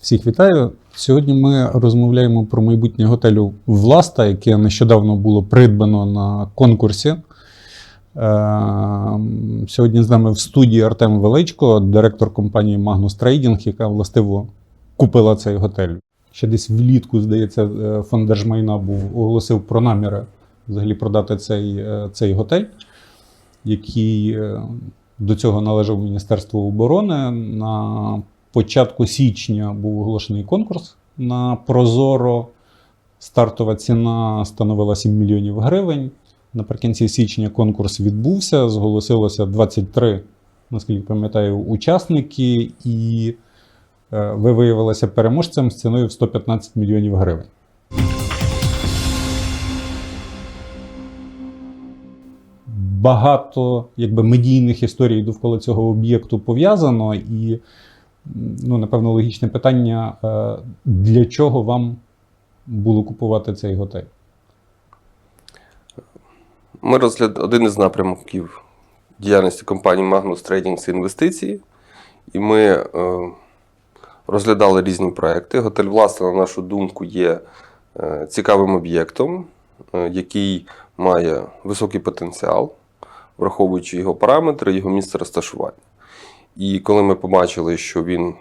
Всіх вітаю. Сьогодні ми розмовляємо про майбутнє готелю Власта, яке нещодавно було придбано на конкурсі. Е, Сьогодні з нами в студії Артем Величко, директор компанії Magnus Trading, яка властиво купила цей готель. Ще десь влітку, здається, е, фонд держмайна був оголосив про наміри взагалі продати цей, е, цей готель, який до цього належав Міністерству оборони. На початку січня був оголошений конкурс на Прозоро. Стартова ціна становила 7 мільйонів гривень. Наприкінці січня конкурс відбувся. Зголосилося 23, наскільки пам'ятаю, учасники, і е, ви виявилися переможцем з ціною в 115 мільйонів гривень. Багато якби, медійних історій довкола цього об'єкту пов'язано, і, ну, напевно, логічне питання: е, для чого вам було купувати цей готель? Ми розгляд один із напрямків діяльності компанії Magnus Trading це інвестиції. І ми е, розглядали різні проекти. Готель власне, на нашу думку, є е, цікавим об'єктом, е, який має високий потенціал, враховуючи його параметри, його місце розташування. І коли ми побачили, що він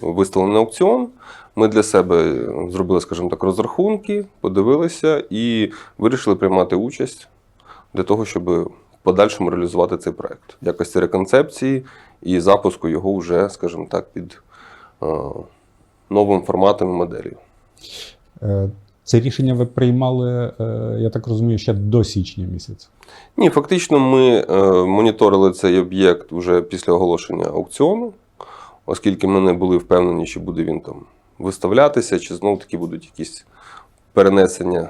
виставлений на аукціон, ми для себе зробили, скажімо так, розрахунки, подивилися і вирішили приймати участь для того, щоб в подальшому реалізувати цей проект в якості реконцепції і запуску його вже, скажімо так, під е, новим форматом і моделлю. Це рішення ви приймали, е, я так розумію, ще до січня місяця. Ні, фактично, ми е, моніторили цей об'єкт вже після оголошення аукціону, оскільки ми не були впевнені, чи буде він там виставлятися, чи знов таки будуть якісь перенесення.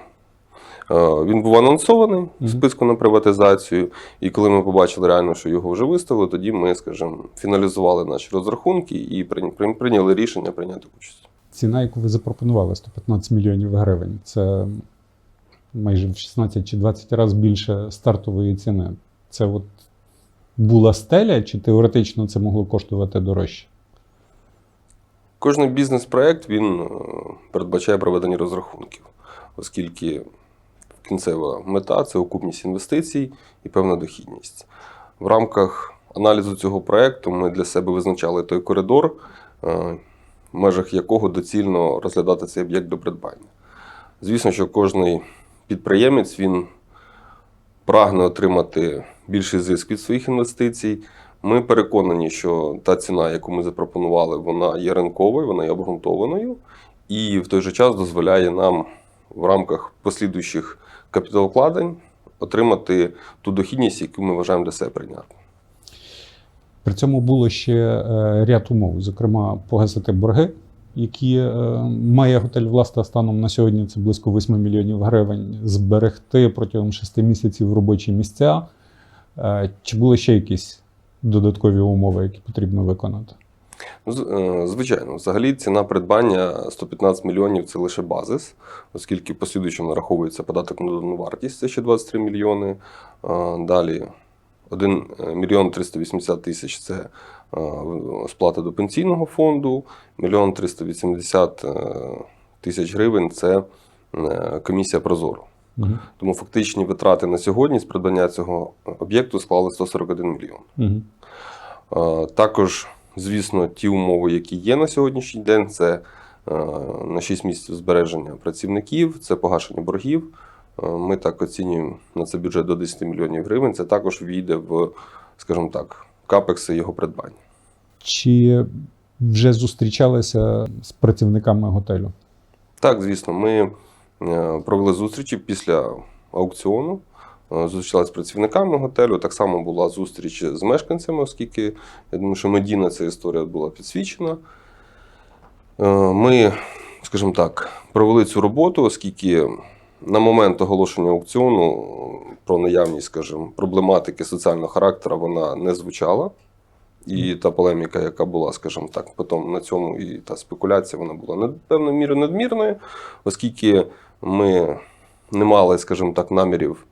Е, Він був анонсований в списку на приватизацію, і коли ми побачили реально, що його вже виставили, тоді ми, скажімо, фіналізували наші розрахунки і прийня- прийня- прийняли рішення прийняти участь. Ціна, яку ви запропонували, 115 мільйонів гривень. Це майже в 16 чи 20 разів більше стартової ціни. Це от була стеля, чи теоретично це могло коштувати дорожче? Кожний бізнес-проект він е, передбачає проведення розрахунків, оскільки кінцева мета це окупність інвестицій і певна дохідність. В рамках аналізу цього проекту ми для себе визначали той коридор, е, в межах якого доцільно розглядати цей об'єкт до придбання. Звісно, що кожний підприємець він прагне отримати більший зиск від своїх інвестицій. Ми переконані, що та ціна, яку ми запропонували, вона є ринковою, вона є обґрунтованою, і в той же час дозволяє нам в рамках послідуючих капіталовкладень отримати ту дохідність, яку ми вважаємо для себе прийнятною. При цьому було ще е, ряд умов, зокрема, погасити борги, які е, має готель власна станом на сьогодні. Це близько 8 мільйонів гривень, зберегти протягом 6 місяців робочі місця. Е, Чи були ще якісь додаткові умови, які потрібно виконати? Ну, Звичайно, взагалі ціна придбання 115 мільйонів це лише базис, оскільки послідуючи нараховується податок на додану вартість, це ще 23 мільйони. Далі 1 мільйон 380 тисяч це е, сплата до пенсійного фонду, мільйон 380 е, тисяч гривень це е, комісія Прозоро. Угу. Тому фактичні витрати на сьогодні з придбання цього об'єкту склали 141 мільйон. Угу. Е, Також, звісно, ті умови, які є на сьогоднішній день, це е, на 6 місяців збереження працівників, це погашення боргів. Е, Ми так оцінюємо на це бюджет до 10 мільйонів гривень. Це також війде в, скажімо так, капекси його придбання. Чи вже зустрічалися з працівниками готелю? Так, звісно, ми е, провели зустрічі після аукціону. е, Зустрічалися з працівниками готелю. Так само була зустріч з мешканцями, оскільки я думаю, що медійна ця історія була підсвічена. Ми, скажімо так, провели цю роботу, оскільки на момент оголошення аукціону про наявність, скажімо, проблематики соціального характеру вона не звучала. І та полеміка, яка була, скажімо так, потім на цьому і та спекуляція, вона була над- певною мірою надмірною, оскільки ми не мали, скажімо так, намірів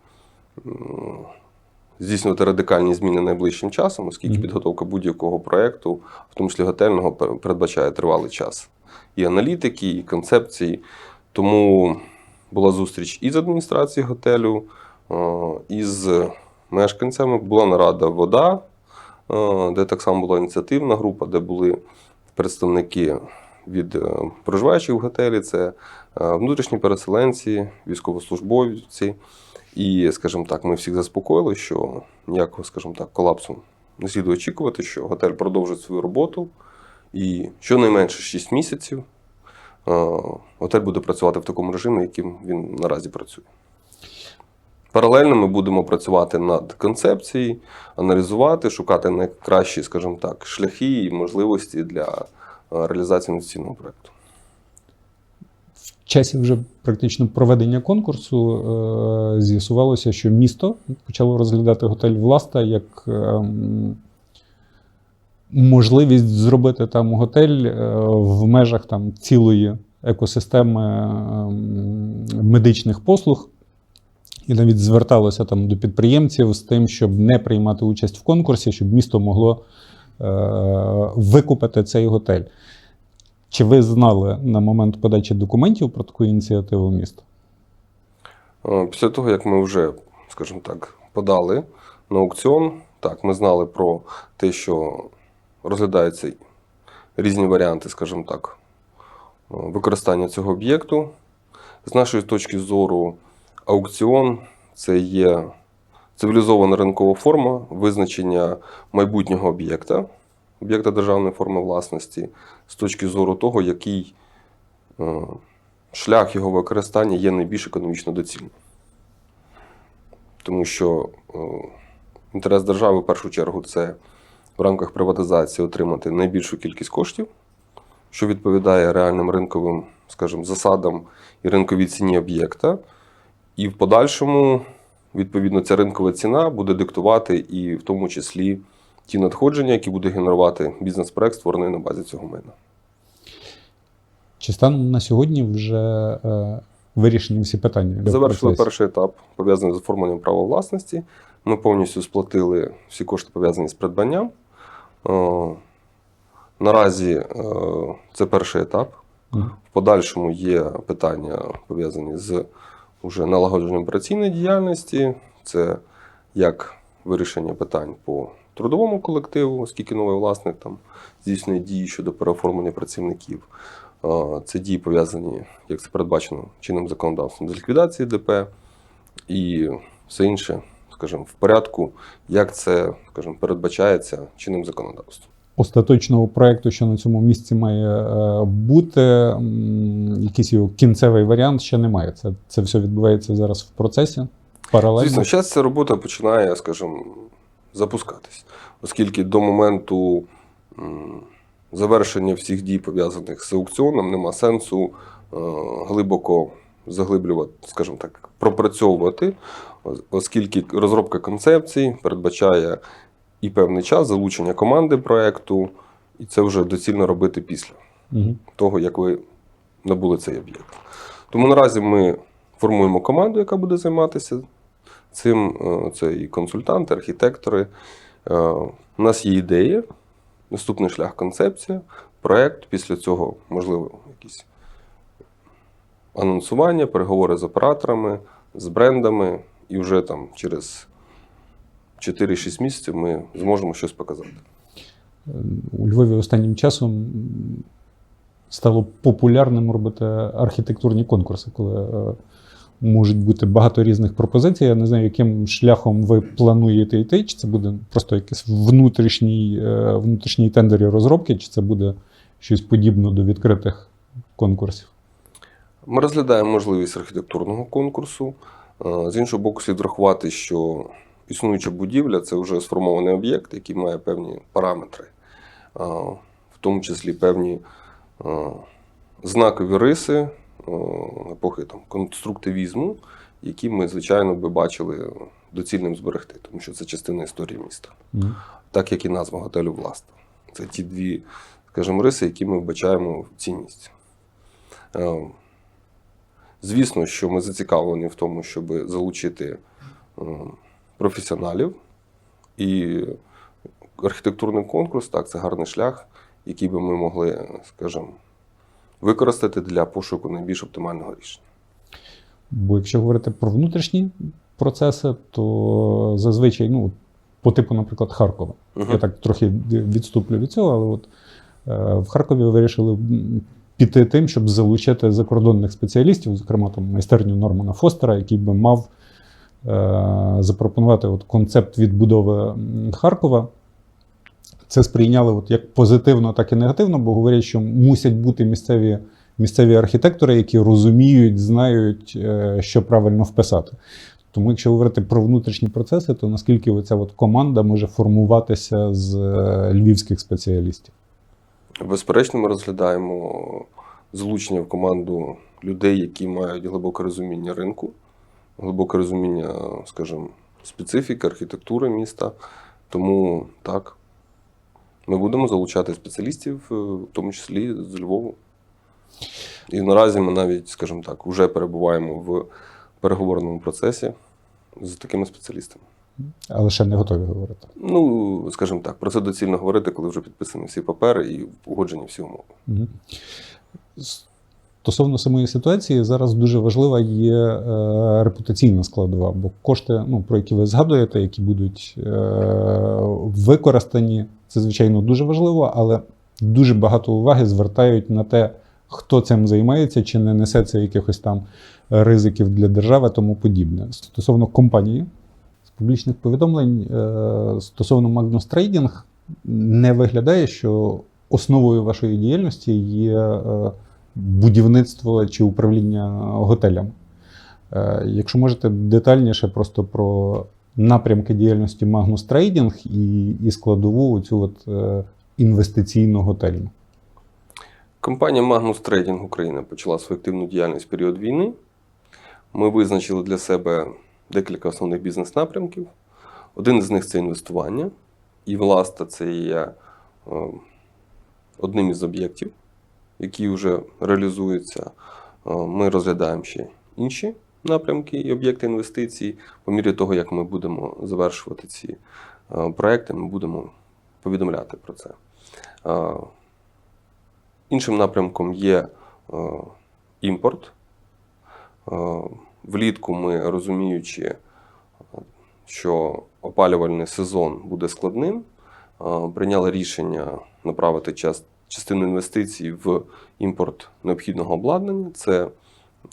здійснювати радикальні зміни найближчим часом, оскільки підготовка будь-якого проєкту, в тому числі готельного, передбачає тривалий час. і аналітики, і концепції. Тому була зустріч і з адміністрацією готелю, е, і з мешканцями. Була нарада вода, е, де так само була ініціативна група, де були представники від е, проживаючих в готелі, це внутрішні переселенці, військовослужбовці. І, скажімо так, ми всіх заспокоїли, що ніякого, скажімо так, колапсу не слід очікувати, що готель продовжить свою роботу. І щонайменше 6 місяців готель буде працювати в такому режимі, яким він наразі працює. Паралельно ми будемо працювати над концепцією, аналізувати, шукати найкращі, скажімо так, шляхи і можливості для е, реалізації інвестиційного проєкту. В часі вже практично проведення конкурсу е, з'ясувалося, що місто почало розглядати готель Власта як ем, можливість зробити там готель е, в межах там, цілої екосистеми ем, медичних послуг. І навіть зверталося там до підприємців з тим, щоб не приймати участь в конкурсі, щоб місто могло е, викупити цей готель. Чи ви знали на момент подачі документів про таку ініціативу міста? Е, Після того, як ми вже, скажімо так, подали на аукціон, так, ми знали про те, що розглядаються різні варіанти, скажімо так, е, використання цього об'єкту. З нашої точки зору, аукціон це є цивілізована ринкова форма визначення майбутнього об'єкта, об'єкта державної форми власності, з точки зору того, який е, шлях його використання є найбільш економічно доцільним. Тому що е, інтерес держави в першу чергу це в рамках приватизації отримати найбільшу кількість коштів, що відповідає реальним ринковим, скажімо, засадам і ринковій ціні об'єкта. І в подальшому, відповідно, ця ринкова ціна буде диктувати і в тому числі ті надходження, які буде генерувати бізнес-проект, створений на базі цього майна. Чи станом на сьогодні вже е, вирішені всі питання? Завершили перший етап, пов'язаний з оформленням права власності. Ми повністю сплатили всі кошти, пов'язані з придбанням. Е, Наразі е, це перший етап. В подальшому є питання пов'язані з уже налагодженням операційної діяльності. Це як вирішення питань по трудовому колективу, оскільки новий власник там здійснює дії щодо переоформлення працівників. Е, Це дії пов'язані, як це передбачено чинним законодавством, з ліквідації ДП і все інше, скажімо, в порядку, як це, скажімо, передбачається чинним законодавством. Остаточного проєкту, що на цьому місці має е, бути, якийсь його кінцевий варіант ще немає. Це, це все відбувається зараз в процесі. Паралельно. Звісно, зараз ця робота починає, скажімо, запускатись, оскільки до моменту завершення всіх дій, пов'язаних з аукціоном, нема сенсу е, глибоко заглиблювати, скажімо так, пропрацьовувати, оскільки розробка концепцій передбачає і певний час залучення команди проекту, і це вже доцільно робити після Мгм. того, як ви набули цей об'єкт. Тому наразі ми формуємо команду, яка буде займатися цим. Е, Це і консультанти, архітектори. Е, У нас є ідея, наступний шлях концепція, проєкт. Після цього, можливо, якісь анонсування, переговори з операторами, з брендами, і вже там через 4-6 місяців ми зможемо щось показати. У Львові останнім часом стало популярним робити архітектурні конкурси, коли е, можуть бути багато різних пропозицій. Я не знаю, яким шляхом ви плануєте йти, чи це буде просто якийсь внутрішній, е, внутрішній тендер розробки, чи це буде щось подібне до відкритих конкурсів. Ми розглядаємо можливість архітектурного конкурсу. Е, З іншого боку, слід врахувати, що існуюча будівля це вже сформований об'єкт, який має певні параметри, е, в тому числі певні е, знакові риси епохи там, конструктивізму, які ми, звичайно, би бачили доцільним зберегти, тому що це частина історії міста, так як і назва готелю Власта. Це ті дві, скажімо, риси, які ми вбачаємо в цінність. Звісно, що ми зацікавлені в тому, щоб залучити е, професіоналів. І архітектурний конкурс так, це гарний шлях, який би ми могли, скажімо, використати для пошуку найбільш оптимального рішення. Бо якщо говорити про внутрішні процеси, то зазвичай, ну, по типу, наприклад, Харкова. Мгм. Я так трохи відступлю від цього, але от е, в Харкові вирішили піти тим, щоб залучити закордонних спеціалістів, зокрема там майстерню Нормана Фостера, який би мав е, запропонувати от концепт відбудови Харкова. Це сприйняли от як позитивно, так і негативно, бо говорять, що мусять бути місцеві, місцеві архітектори, які розуміють, знають, е, що правильно вписати. Тому, якщо говорити про внутрішні процеси, то наскільки оця от команда може формуватися з е, львівських спеціалістів? Безперечно, ми розглядаємо залучення в команду людей, які мають глибоке розуміння ринку, глибоке розуміння, скажімо, специфіки, архітектури міста. Тому так, ми будемо залучати спеціалістів, е, в тому числі з Львову. І наразі ми навіть, скажімо так, вже перебуваємо в переговорному процесі з такими спеціалістами. Але ще не готові говорити. Ну, скажімо так, про це доцільно говорити, коли вже підписані всі папери і погоджені всі умови. Мгм. Стосовно самої ситуації, зараз дуже важлива є е, репутаційна складова, бо кошти, ну, про які ви згадуєте, які будуть е, використані, це звичайно дуже важливо, але дуже багато уваги звертають на те, хто цим займається, чи не несе це якихось там ризиків для держави, тому подібне. Стосовно компанії, публічних повідомлень е, стосовно Magnus Trading не виглядає, що основою вашої діяльності є е, будівництво чи управління готелем. Е, Якщо можете детальніше просто про напрямки діяльності Magnus Trading і, і складову цю от, інвестиційну готельну. Компанія Magnus Trading Україна почала свою активну діяльність в період війни. Ми визначили для себе декілька основних бізнес-напрямків. Один з них це інвестування. І, власне, це є е, одним із об'єктів, який вже реалізується. Е, Ми розглядаємо ще інші напрямки і об'єкти інвестицій. По мірі того, як ми будемо завершувати ці е, проекти, ми будемо повідомляти про це. Іншим напрямком є імпорт. Влітку ми розуміючи, е, що опалювальний сезон буде складним, е, прийняли рішення направити частину інвестицій в імпорт необхідного обладнання. Це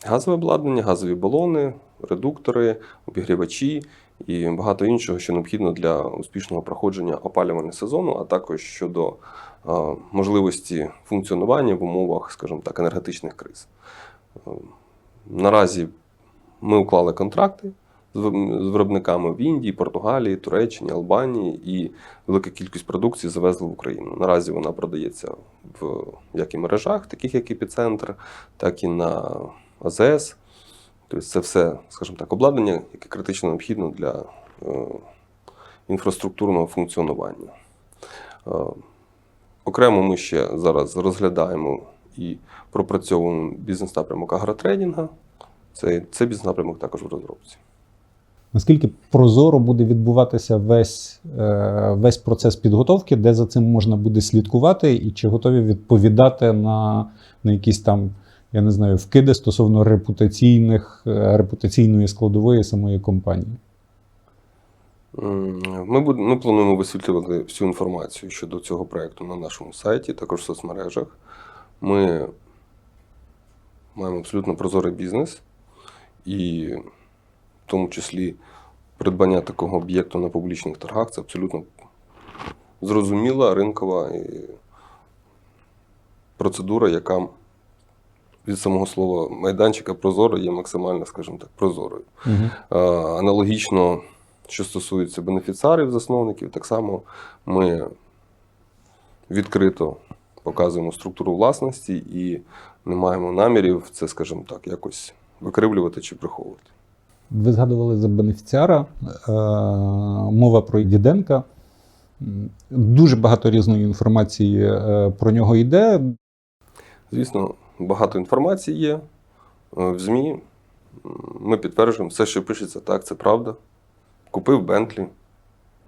газове обладнання, газові балони, редуктори, обігрівачі і багато іншого, що необхідно для успішного проходження опалювального сезону, а також щодо е, можливості функціонування в умовах, скажімо так, енергетичних криз. Наразі ми уклали контракти з виробниками в Індії, Португалії, Туреччині, Албанії і велика кількість продукції завезли в Україну. Наразі вона продається в як і мережах, таких як епіцентр, так і на АЗС. Тобто це все, скажімо так, обладнання, яке критично необхідно для е, інфраструктурного функціонування. Е, окремо ми ще зараз розглядаємо і пропрацьовуємо бізнес-напрямок агротрейдинга. Це, це бізнес-напрямок також в розробці. Наскільки прозоро буде відбуватися весь, е, весь процес підготовки, де за цим можна буде слідкувати, і чи готові відповідати на, на якісь там, я не знаю, вкиди стосовно репутаційних, е, репутаційної складової самої компанії? Ми, буд- ми плануємо висвітлювати всю інформацію щодо цього проєкту на нашому сайті, також в соцмережах. Ми маємо абсолютно прозорий бізнес, і в тому числі придбання такого об'єкту на публічних торгах це абсолютно зрозуміла ринкова процедура, яка від самого слова майданчика прозоро є максимально, скажімо так, прозорою. Угу. Е, Аналогічно, що стосується бенефіціарів, засновників, так само ми відкрито показуємо структуру власності і не маємо намірів це, скажімо так, якось викривлювати чи приховувати. Ви згадували за бенефіціара, е, мова про Діденка. Дуже багато різної інформації е, про нього йде. Звісно, багато інформації є е, в ЗМІ. Ми підтверджуємо, все, що пишеться, так, це правда. Купив Бентлі,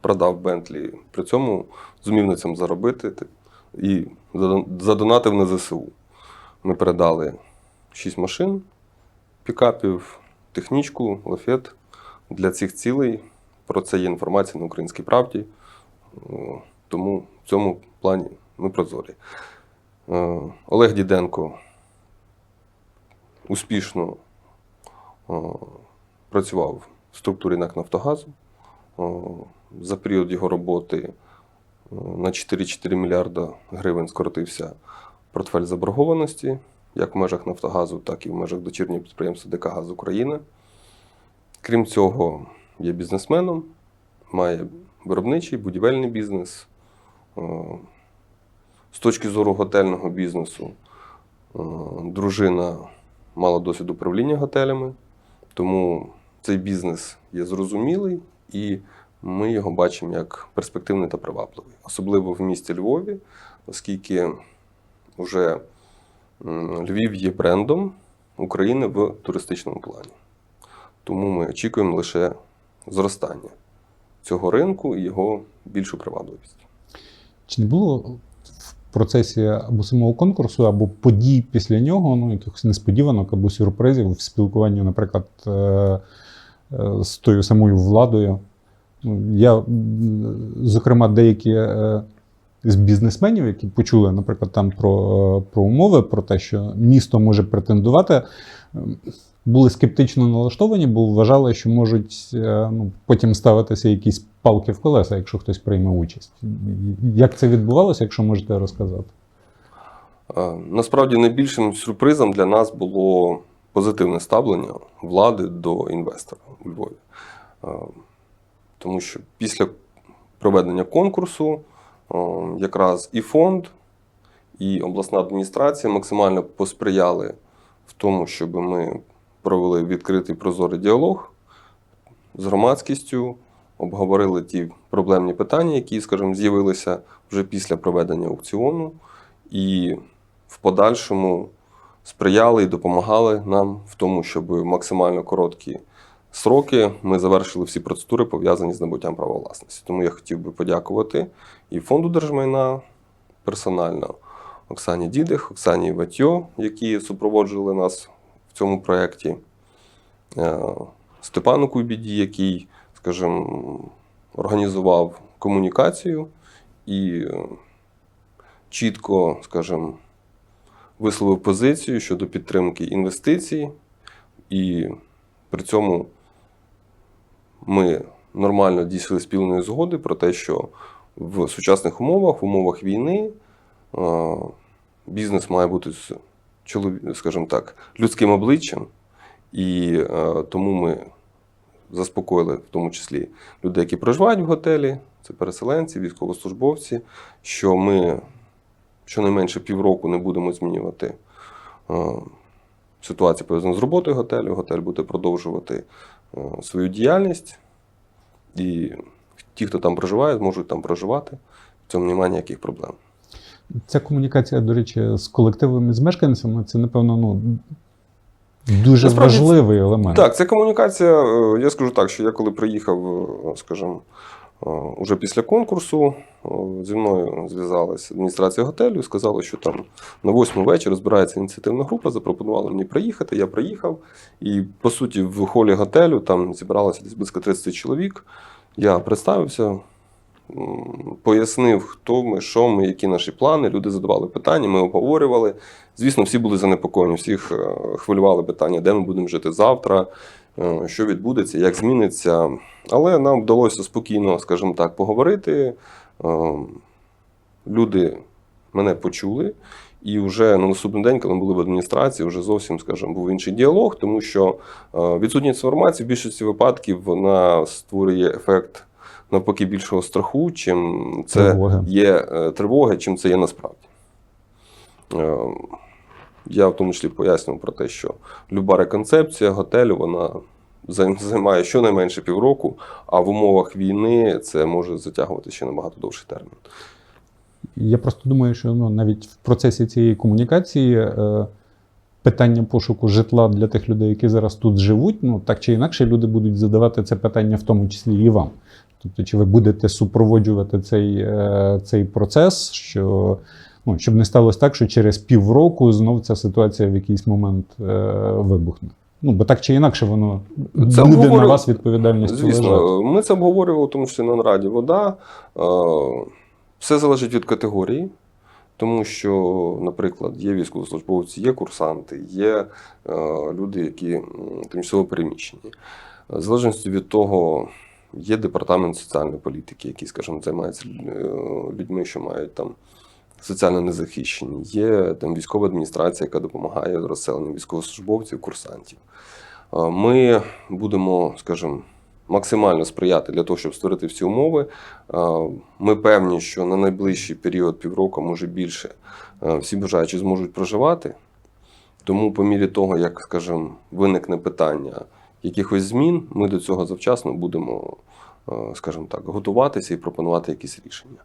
продав Бентлі. При цьому зумів на цьому заробити і задонатив на ЗСУ. ми передали 6 машин, пікапів, технічку, лафет для цих цілей. Про це є інформація на українській правді. Тому в цьому плані ми прозорі. Е, Олег Діденко успішно працював в структурі НАК Нафтогазу. За період його роботи е, на 4,4 мільярда гривень скоротився портфель заборгованості, як в межах Нафтогазу, так і в межах дочірнього підприємства ДК «Газ Україна. Крім цього, є бізнесменом, має виробничий, будівельний бізнес. Е, З точки зору готельного бізнесу, е, дружина мала досвід управління готелями, тому цей бізнес є зрозумілий і ми його бачимо як перспективний та привабливий, особливо в місті Львові, оскільки вже Львів є брендом України в туристичному плані. Тому ми очікуємо лише зростання цього ринку і його більшу привабливість. Чи не було в процесі або самого конкурсу, або подій після нього, ну, якихось несподіванок або сюрпризів в спілкуванні, наприклад, е, е, з тою самою владою? Ну, Я, зокрема, деякі е, з бізнесменів, які почули, наприклад, там про, про умови, про те, що місто може претендувати, ем, були скептично налаштовані, бо вважали, що можуть е, ну, потім ставитися якісь палки в колеса, якщо хтось прийме участь. Як це відбувалося, якщо можете розказати? Е, Насправді найбільшим сюрпризом для нас було позитивне ставлення влади до інвестора у Львові. Е, Тому що після проведення конкурсу якраз і фонд, і обласна адміністрація максимально посприяли в тому, щоб ми провели відкритий прозорий діалог з громадськістю, обговорили ті проблемні питання, які, скажімо, з'явилися вже після проведення аукціону і в подальшому сприяли і допомагали нам в тому, щоб максимально короткі сроки ми завершили всі процедури, пов'язані з набуттям права власності. Тому я хотів би подякувати і фонду держмайна персонально Оксані Дідих, Оксані Ватьо, які супроводжували нас в цьому проєкті, е, Степану Кубіді, який, скажімо, організував комунікацію і е, чітко, скажімо, висловив позицію щодо підтримки інвестицій, і при цьому ми нормально дійшли спільної згоди про те, що в сучасних умовах, в умовах війни, е, бізнес має бути з скажімо так, людським обличчям, і е, тому ми заспокоїли в тому числі людей, які проживають в готелі, це переселенці, військовослужбовці, що ми щонайменше півроку не будемо змінювати е, ситуацію пов'язану з роботою готелю. Готель буде продовжувати свою діяльність, і ті, хто там проживає, зможуть там проживати. В цьому немає ніяких проблем. Ця комунікація, до речі, з колективами, з мешканцями, це, напевно, ну, дуже Насправді важливий елемент. Так, ця комунікація, е, я скажу так, що я коли приїхав, е, скажімо, е, уже після конкурсу, е, зі мною зв'язалася адміністрація готелю і сказала, що там на восьму вечір збирається ініціативна група, запропонували мені приїхати. Я приїхав. І по суті, в холі готелю там зібралося десь близько 30 чоловік. Я представився, пояснив, хто ми, що ми, які наші плани. Люди задавали питання, ми обговорювали. Звісно, всі були занепокоєні, всіх е, хвилювали питання, де ми будемо жити завтра, е, що відбудеться, як зміниться. Але нам вдалося спокійно, скажімо так, поговорити. Е, Люди мене почули. І вже на наступний день, коли ми були в адміністрації, вже зовсім, скажімо, був інший діалог, тому що е, відсутність інформації в більшості випадків вона створює ефект навпаки більшого страху, чим це Тривоги. є е, тривоги, чим це є насправді. Я в тому числі пояснював про те, що люба реконцепція готелю вона займає щонайменше півроку, а в умовах війни це може затягувати ще набагато довший термін. Я просто думаю, що ну, навіть в процесі цієї комунікації е, питання пошуку житла для тих людей, які зараз тут живуть, ну так чи інакше люди будуть задавати це питання, в тому числі і вам. Тобто, чи ви будете супроводжувати цей, е, цей процес, що Ну, щоб не сталося так, що через півроку знов ця ситуація в якийсь момент е, вибухне. Ну, бо так чи інакше воно Це буде на вас відповідальність лежати. Ми це обговорювали, тому що на нараді вода. Е, Все залежить від категорії, тому що, наприклад, є військовослужбовці, є курсанти, є е, люди, які тимчасово переміщені. В залежності від того, є департамент соціальної політики, який, скажімо, займається е, людьми, що мають там. Соціально незахищені, є там військова адміністрація, яка допомагає розселенню військовослужбовців, курсантів. Е, Ми будемо, скажімо, максимально сприяти для того, щоб створити всі умови. Е, Ми певні, що на найближчий період півроку, може більше, е, всі бажаючі зможуть проживати. Тому, по мірі того, як, скажімо, виникне питання якихось змін, ми до цього завчасно будемо, е, скажімо так, готуватися і пропонувати якісь рішення.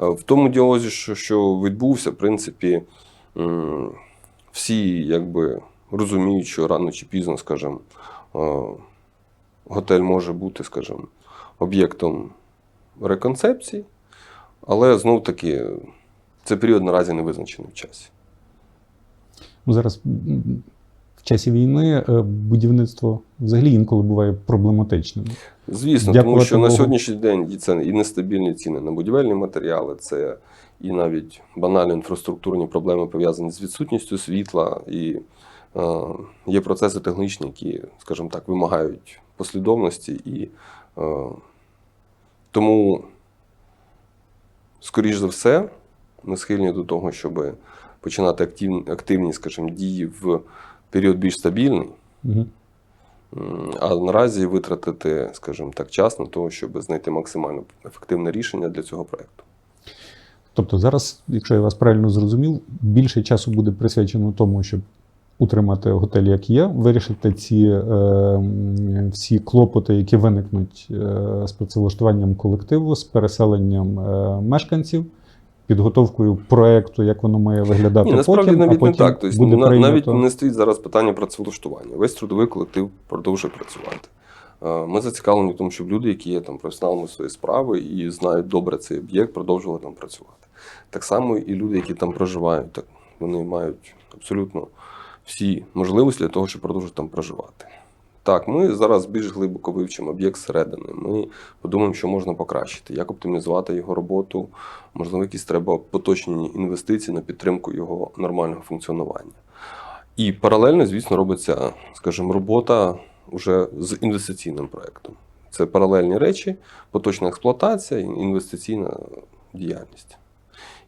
Е, В тому діалозі, що, відбувся, в принципі, всі якби розуміють, що рано чи пізно, скажімо, е, готель може бути, скажімо, об'єктом реконцепції, але знов таки цей період наразі не визначений в часі. Ну, зараз в часі війни е, будівництво взагалі інколи буває проблематичним. Звісно, Дякувати тому що на сьогоднішній день це і нестабільні ціни на будівельні матеріали, це і навіть банальні інфраструктурні проблеми пов'язані з відсутністю світла, і е, є процеси технічні, які, скажімо так, вимагають послідовності. І е, тому, скоріш за все, ми схильні до того, щоб починати активні, активні скажімо, дії в період більш стабільний. Угу. А наразі витратити, скажімо так, час на того, щоб знайти максимально ефективне рішення для цього проекту. Тобто зараз, якщо я вас правильно зрозумів, більше часу буде присвячено тому, щоб утримати готель як є, вирішити ці е, всі клопоти, які виникнуть е, з працевлаштуванням колективу, з переселенням е, мешканців, підготовкою проекту, як воно має виглядати Ні, насправді потім, а навіть не так. Тобто, буде на- прийнято... навіть не стоїть зараз питання працевлаштування. Весь трудовий колектив продовжує працювати. Е, Ми зацікавлені в тому, щоб люди, які є там професіоналами своєї справи і знають добре цей об'єкт, продовжували там працювати. Так само і люди, які там проживають, так вони мають абсолютно всі можливості для того, щоб продовжувати там проживати. Так, ми зараз більш глибоко вивчимо об'єкт зсередини. Ми подумаємо, що можна покращити, як оптимізувати його роботу, можливо, якісь треба поточні інвестиції на підтримку його нормального функціонування. І паралельно, звісно, робиться, скажімо, робота вже з інвестиційним проєктом. Це паралельні речі, поточна експлуатація інвестиційна діяльність.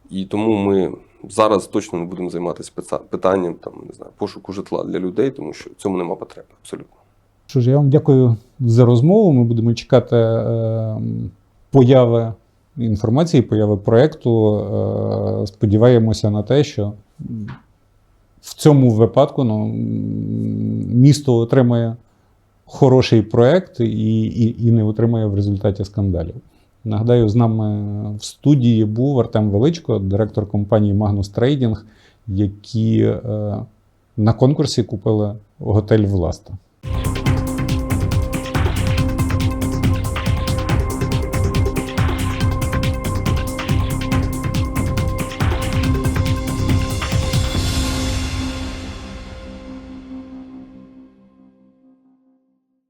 І тому ми зараз точно не будемо займатися питанням там, не знаю, пошуку житла для людей, тому що цьому нема потреби абсолютно. Що ж, я вам дякую за розмову. Ми будемо чекати е, появи інформації, появи проєкту. Е, сподіваємося на те, що в цьому випадку ну, місто отримає хороший проєкт і, і, і не отримає в результаті скандалів. Нагадаю, з нами в студії був Артем Величко, директор компанії Magnus Trading, які е, на конкурсі купили готель Власта.